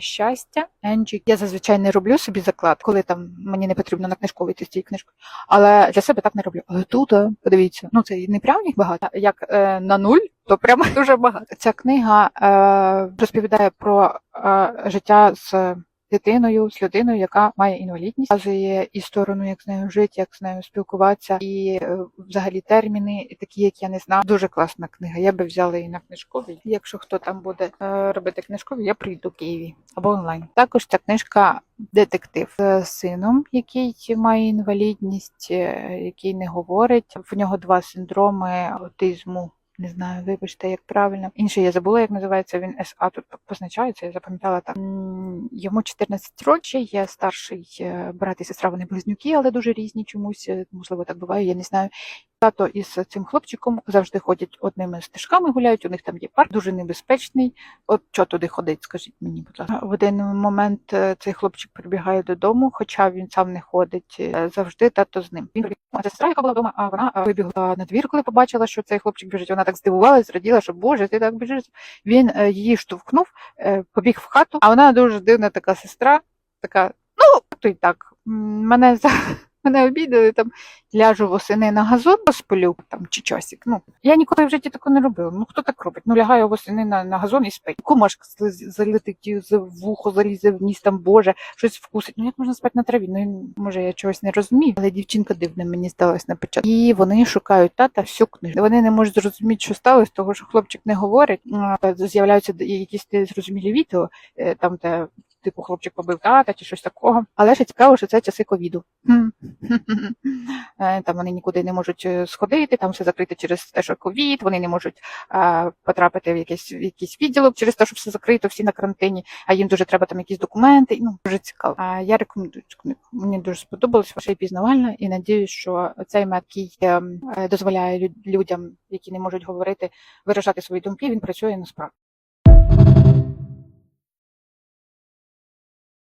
щастя. Енджі. Я зазвичай не роблю собі заклад, коли там мені не потрібно на книжковий вийти з цієї книжкою. Але для себе так не роблю. Але тут, е, подивіться, ну це не прям їх багато, як е, на нуль, то прямо дуже багато. Ця книга е, розповідає про е, життя з дитиною, з людиною, яка має інвалідність, показує і сторону, як з нею жити, як з нею спілкуватися, і е, взагалі терміни, такі, як я не знаю. Дуже класна книга. Я би взяла її на книжковій. Якщо хто там буде е, робити книжкові, я прийду в Києві або онлайн. Також ця книжка детектив з сином, який має інвалідність, е, який не говорить. В нього два синдроми аутизму. Не знаю, вибачте, як правильно. Інший я забула, як називається він СА тут позначається, я запам'ятала так. Йому 14 років, є старший е, брат і сестра, вони близнюки, але дуже різні чомусь. е, Можливо, так буває, я не знаю. Тато із цим хлопчиком завжди ходять одними стежками, гуляють. У них там є парк, дуже небезпечний. От що туди ходить, скажіть мені, будь ласка. В один момент е, цей хлопчик прибігає додому, хоча він сам не ходить. е, Завжди тато з ним. Він прибіг, сестра, яка була вдома, а вона е, вибігла на двір, коли побачила, що цей хлопчик біжить. Вона так здивувалась, зраділа, що Боже, ти так біжиш. Він її штовхнув, побіг в хату, а вона дуже дивна така сестра, така, ну, то й так. Мене за. Мене обідали, там ляжу восени на газон, посплю там чи часик. Ну я ніколи в житті такого не робила. Ну хто так робить? Ну лягаю восени на, на газон і спить. Кумашка зли- залетить з вухо, залізе в ніс, там боже, щось вкусить. Ну як можна спати на траві? Ну може я чогось не розумію, але дівчинка дивна мені здалась на початку. І вони шукають тата всю книжку. Вони не можуть зрозуміти, що сталося, того що хлопчик не говорить. З'являються якісь незрозумілі відео, е, там де. Типу, хлопчик побив тата чи щось такого. Але ще цікаво, що це часи ковіду. Хм. Е, Там вони нікуди не можуть е, сходити, там все закрите через те, що ковід, вони не можуть е, потрапити в якийсь, в якийсь відділок через те, що все закрито, всі на карантині, а їм дуже треба там якісь документи. Ну, дуже цікаво. А я рекомендую книгу. Мені дуже сподобалось, ваше пізнавальна, і надіюсь, що цей метод, який е, дозволяє лю- людям, які не можуть говорити, виражати свої думки, він працює насправді.